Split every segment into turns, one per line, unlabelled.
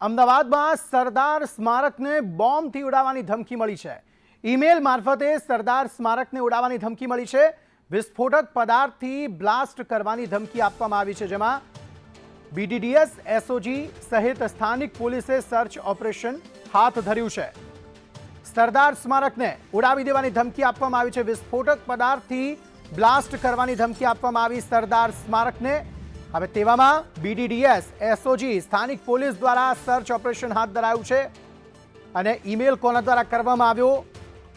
અમદાવાદમાં સરદાર સ્મારકને બોમ્બથી ઉડાવવાની ધમકી મળી છે. ઈમેલ મારફતે સરદાર સ્મારકને ઉડાવવાની ધમકી મળી છે. વિસ્ફોટક પદાર્થથી બ્લાસ્ટ કરવાની ધમકી આપવામાં આવી છે, જેમાં બીડીડીએસ એસઓજી સહિત સ્થાનિક પોલીસે સર્ચ ઓપરેશન હાથ ધર્યું છે. સરદાર સ્મારકને ઉડાવી દેવાની ધમકી આપવામાં આવી છે. વિસ્ફોટક પદાર્થથી બ્લાસ્ટ કરવાની ધમકી આપવામાં આવી સરદાર સ્મારકને હવે તેવામાં બીડીડીએસ એસઓજી સ્થાનિક પોલીસ દ્વારા સર્ચ ઓપરેશન હાથ ધરાયું છે અને ઈમેલ કોના દ્વારા કરવામાં આવ્યો,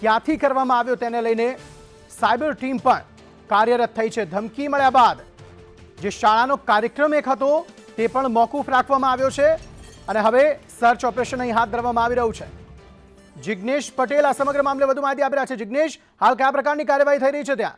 ક્યાંથી કરવામાં આવ્યો તેને લઈને સાયબર ટીમ પણ કાર્યરત થઈ છે. ધમકી મળ્યા બાદ જે શાળાનો કાર્યક્રમ એક હતો તે પણ મોકૂફ રાખવામાં આવ્યો છે અને હવે સર્ચ ઓપરેશન અહીં હાથ ધરવામાં આવી રહ્યું છે. જિગ્નેશ પટેલ આ સમગ્ર મામલે વધુ માહિતી આપી રહ્યા છે. જિગ્નેશ, હાલ કયા પ્રકારની કાર્યવાહી થઈ રહી છે ત્યાં?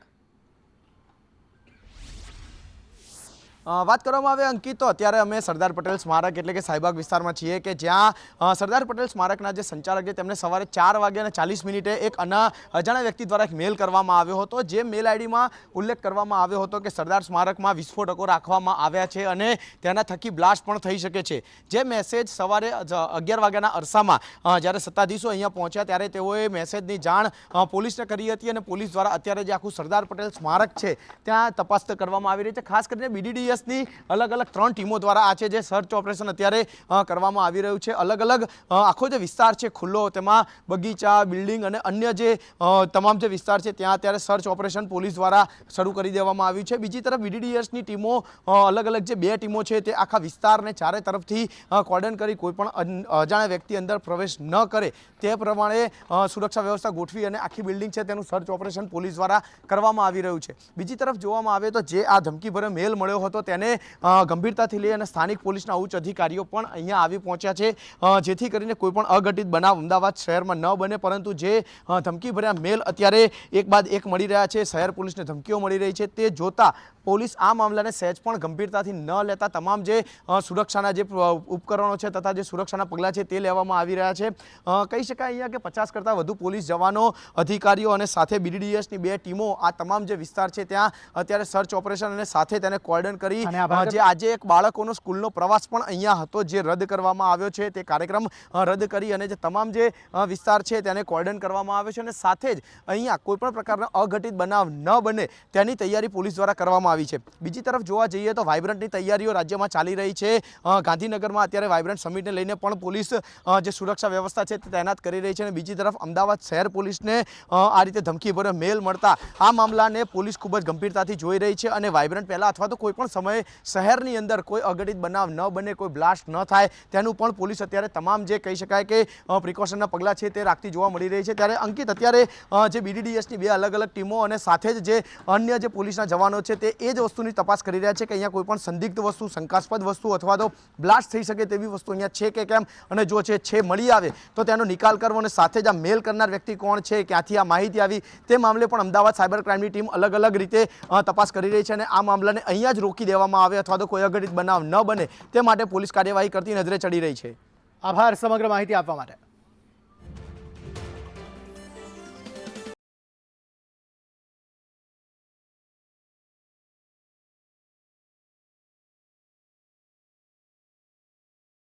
વાત કરવામાં આવે અંકિત, તો અત્યારે અમે સરદાર પટેલ સ્મારક એટલે કે સાઈબાગ વિસ્તારમાં છીએ કે જ્યાં સરદાર પટેલ સ્મારકના જે સંચાલક છે, તેમને સવારે ચાર વાગ્યા અને ચાલીસ મિનિટે એક અના અજાણ્યા વ્યક્તિ દ્વારા એક મેલ કરવામાં આવ્યો હતો. જે મેલ આઈડીમાં ઉલ્લેખ કરવામાં આવ્યો હતો કે સરદાર સ્મારકમાં વિસ્ફોટકો રાખવામાં આવ્યા છે અને તેના થકી બ્લાસ્ટ પણ થઈ શકે છે. જે મેસેજ સવારે અગિયાર વાગ્યાના અરસામાં જ્યારે સત્તાધીશો અહીંયા પહોંચ્યા, ત્યારે તેઓએ મેસેજની જાણ પોલીસને કરી હતી અને પોલીસ દ્વારા અત્યારે જે આખું સરદાર પટેલ સ્મારક છે, ત્યાં તપાસ કરવામાં આવી રહી છે. ખાસ કરીને બીડીડીએસની અલગ અલગ ત્રણ ટીમો દ્વારા આ છે જે સર્ચ ઓપરેશન અત્યારે કરવામાં આવી રહ્યું છે. અલગ અલગ આખો જે વિસ્તાર છે ખુલ્લો, તેમાં બગીચા, બિલ્ડિંગ અને અન્ય જે તમામ જે વિસ્તાર છે, ત્યાં અત્યારે સર્ચ ઓપરેશન પોલીસ દ્વારા શરૂ કરી દેવામાં આવ્યું છે. બીજી તરફ બીડીડીએસની ટીમો અલગ અલગ જે બે ટીમો છે, તે આખા વિસ્તારને ચારે તરફથી કોર્ડન કરી કોઈ પણ અજાણ્યા વ્યક્તિ અંદર પ્રવેશ ન કરે, તે પ્રમાણે સુરક્ષા વ્યવસ્થા ગોઠવી અને આખી બિલ્ડિંગ છે તેનું સર્ચ ઓપરેશન પોલીસ દ્વારા કરવામાં આવી રહ્યું છે. બીજી તરફ જોવામાં આવે તો જે આ ધમકીભર્યો મેલ મળ્યો હતો તેને ગંભીરતાથી લઈ અને સ્થાનિક પોલીસના ઉચ્ચ અધિકારીઓ પણ અહીંયા આવી પહોંચ્યા છે. જેથી કરીને કોઈ પણ અઘટિત બનાવ અમદાવાદ શહેરમાં ન બને, પરંતુ જે ધમકીભર્યા મેલ અત્યારે એક બાદ એક મળી રહ્યા છે. શહેર પોલીસને ધમકીઓ મળી રહી છે. તે જોતા પોલીસ આ મામલાને સહેજ પણ ગંભીરતાથી ન લેતા તમામ જે સુરક્ષાના જે ઉપકરણો છે તથા જે સુરક્ષાના પગલાં છે તે લેવામાં આવી રહ્યા છે. કહી શકાય અહીંયા કે પચાસ કરતાં વધુ પોલીસ જવાનો અધિકારીઓ અને સાથે બીડીડીએસની બે ટીમો આ તમામ જે વિસ્તાર છે ત્યાં અત્યારે સર્ચ ઓપરેશન અને સાથે તેને કોર્ડન કરી જે આજે એક બાળકોનો સ્કૂલનો પ્રવાસ પણ અહીંયા હતો જે રદ કરવામાં આવ્યો છે તે કાર્યક્રમ રદ કરી અને જે તમામ જે વિસ્તાર છે તેને કોર્ડન કરવામાં આવ્યો છે અને સાથે જ અહીંયા કોઈપણ પ્રકારનો અઘટિત બનાવ ન બને તેની તૈયારી પોલીસ દ્વારા કરવામાં આવી છે. બીજી તરફ જોવા જઈએ તો વાઇબ્રન્ટની તૈયારીઓ રાજ્યમાં ચાલી રહી છે. ગાંધીનગરમાં અત્યારે વાઇબ્રન્ટ સમિટને લઈને પણ પોલીસ જે સુરક્ષા વ્યવસ્થા છે તે તૈનાત કરી રહી છે અને બીજી તરફ અમદાવાદ શહેર પોલીસને આ રીતે ધમકીભર્યો મેલ મળતા આ મામલાને પોલીસ ખૂબ જ ગંભીરતાથી જોઈ રહી છે અને વાઇબ્રન્ટ પહેલાં અથવા તો કોઈ પણ સમયે શહેરની અંદર કોઈ અઘટિત બનાવ ન બને, કોઈ બ્લાસ્ટ ન થાય, તેનું પણ પોલીસ અત્યારે તમામ જે કહી શકાય કે પ્રિકોશનના પગલાં છે તે રાખતી જોવા મળી રહી છે. ત્યારે અંકિત અત્યારે જે બીડીડીએસની બે અલગ અલગ ટીમો અને સાથે જ જે અન્ય જે પોલીસના જવાનો છે તે એ જ વસ્તુની તપાસ કરી રહ્યા છે કે અહીંયા કોઈ પણ સંદિગ્ધ વસ્તુ, શંકાસ્પદ વસ્તુ અથવા તો બ્લાસ્ટ થઈ શકે તેવી વસ્તુ અહીંયા છે કે કેમ અને જો છે છે મળી આવે તો તેનો નિકાલ કરવો અને સાથે જ આ મેલ કરનાર વ્યક્તિ કોણ છે, ક્યાંથી આ માહિતી આવી, તે મામલે પણ અમદાવાદ સાયબર ક્રાઇમની ટીમ અલગ અલગ રીતે તપાસ કરી રહી છે અને આ મામલાને અહીંયા જ રોકી દેવામાં આવે અથવા તો કોઈ અઘટિત બનાવ ન બને તે માટે પોલીસ કાર્યવાહી કરતી નજરે ચડી રહી છે.
આભાર, સમગ્ર માહિતી આપવા માટે.